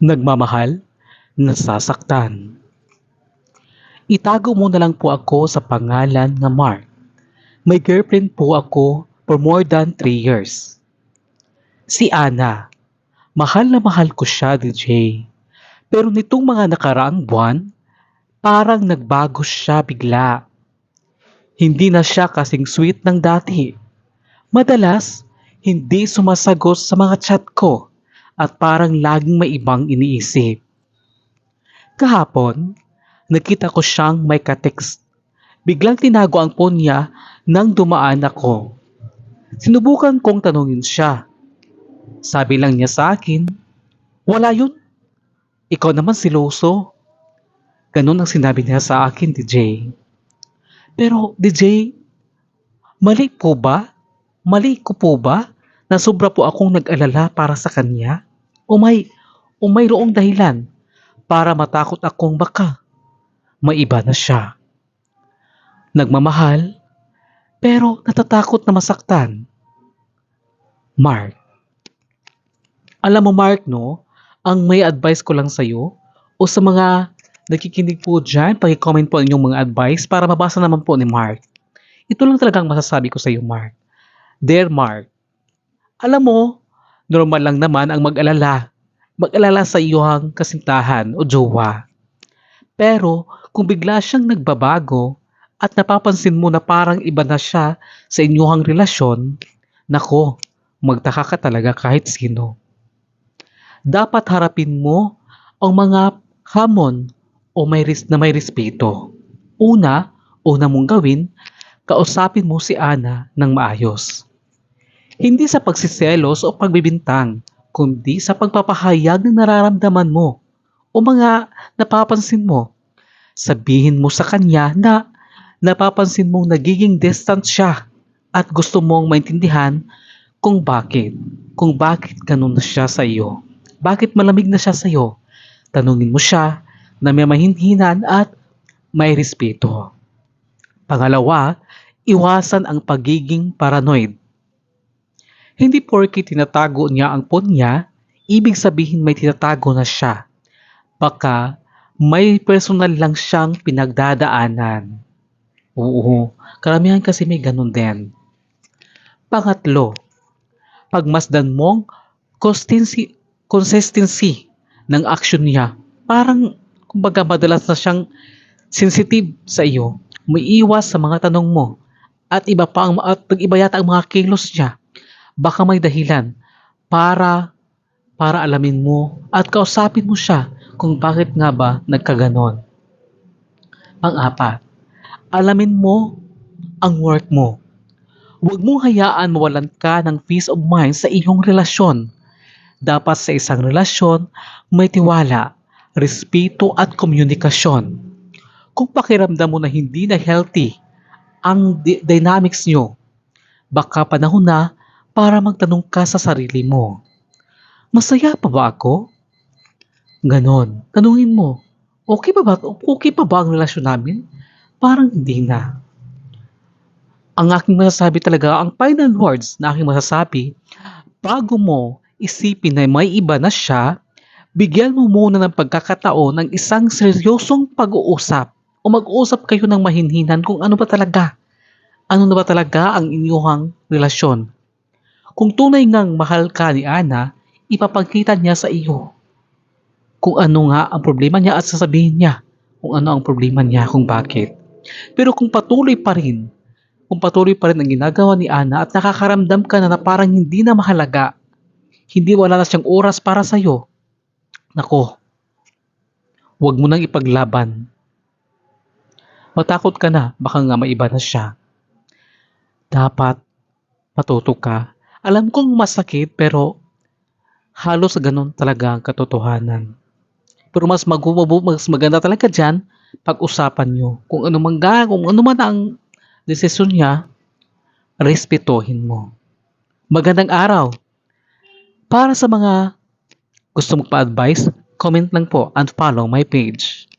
Nagmamahal, nasasaktan. Itago mo na lang po ako sa pangalan na Mark. May girlfriend po ako for more than 3 years. Si Ana. Mahal na mahal ko siya, DJ. Pero nitong mga nakaraang buwan, parang nagbago siya bigla. Hindi na siya kasing sweet ng dati. Madalas, hindi sumasagot sa mga chat ko at parang laging may ibang iniisip. Kahapon, nakita ko siyang may katext. Biglang tinago ang phone niya nang dumaan ako. Sinubukan kong tanungin siya. Sabi lang niya sa akin, wala yun. Ikaw naman siloso. Ganun ang sinabi niya sa akin, DJ. Pero, DJ, mali po ba? Mali ko po ba na sobra po akong nag-alala para sa kanya? O may, o mayroong dahilan para matakot akong baka may iba na siya. Nagmamahal, pero natatakot na masaktan. Mark. Alam mo Mark, no? Ang may advice ko lang sa'yo o sa mga nakikinig po dyan, pag-comment po ang inyong mga advice para mabasa naman po ni Mark. Ito lang talagang masasabi ko sa iyo, Mark. Dear Mark, alam mo, normal lang naman ang mag-alala. Mag-alala sa iyong kasintahan o jowa. Pero kung bigla siyang nagbabago at napapansin mo na parang iba na siya sa inyong relasyon, nako, magtaka ka talaga kahit sino. Dapat harapin mo ang mga hamon o may ris na may respeto. Una, una mong gawin, kausapin mo si Ana ng maayos. Hindi sa pagsiselos o pagbibintang, kundi sa pagpapahayag ng nararamdaman mo o mga napapansin mo. Sabihin mo sa kanya na napapansin mong nagiging distant siya at gusto mong maintindihan kung bakit. Kung bakit ganun na siya sa iyo. Bakit malamig na siya sa iyo. Tanungin mo siya na may mahinhinan at may respeto. Pangalawa, iwasan ang pagiging paranoid. Hindi porke tinatago niya ang phone niya, ibig sabihin may tinatago na siya. Baka may personal lang siyang pinagdadaanan. Oo, karamihan kasi may ganun din. Pangatlo, pagmasdan mong consistency, consistency ng action niya. Parang, kumbaga madalas na siyang sensitive sa iyo. May iwas sa mga tanong mo. At iba pa ang, at iba yata ang mga kilos niya. Baka may dahilan para para alamin mo at kausapin mo siya kung bakit nga ba nagkaganon. Pang-apat, alamin mo ang work mo. Huwag mong hayaan mawalan ka ng peace of mind sa iyong relasyon. Dapat sa isang relasyon, may tiwala, respeto at komunikasyon. Kung pakiramdam mo na hindi na healthy ang dynamics nyo, baka panahon na para magtanong ka sa sarili mo. Masaya pa ba ako? Ganon. Tanungin mo, okay pa ba, okay pa ba ang relasyon namin? Parang hindi na. Ang aking masasabi talaga, ang final words na aking masasabi, bago mo isipin na may iba na siya, bigyan mo muna ng pagkakataon ng isang seryosong pag-uusap o mag-uusap kayo ng mahinhinan kung ano ba talaga. Ano na ba talaga ang inyong relasyon. Kung tunay ngang mahal ka ni Ana, ipapagkita niya sa iyo kung ano nga ang problema niya at sasabihin niya kung ano ang problema niya kung bakit. Pero kung patuloy pa rin, kung patuloy pa rin ang ginagawa ni Ana at nakakaramdam ka na, na parang hindi na mahalaga, hindi wala na siyang oras para sa iyo, nako, huwag mo nang ipaglaban. Matakot ka na, baka nga maiba na siya. Dapat matuto ka. Alam kong masakit pero halos ganun talaga ang katotohanan. Pero mas magumabu, mas maganda talaga dyan pag-usapan nyo. Kung ano man ga, kung ano man ang desisyon niya, respetuhin mo. Magandang araw. Para sa mga gusto magpa-advise, comment lang po and follow my page.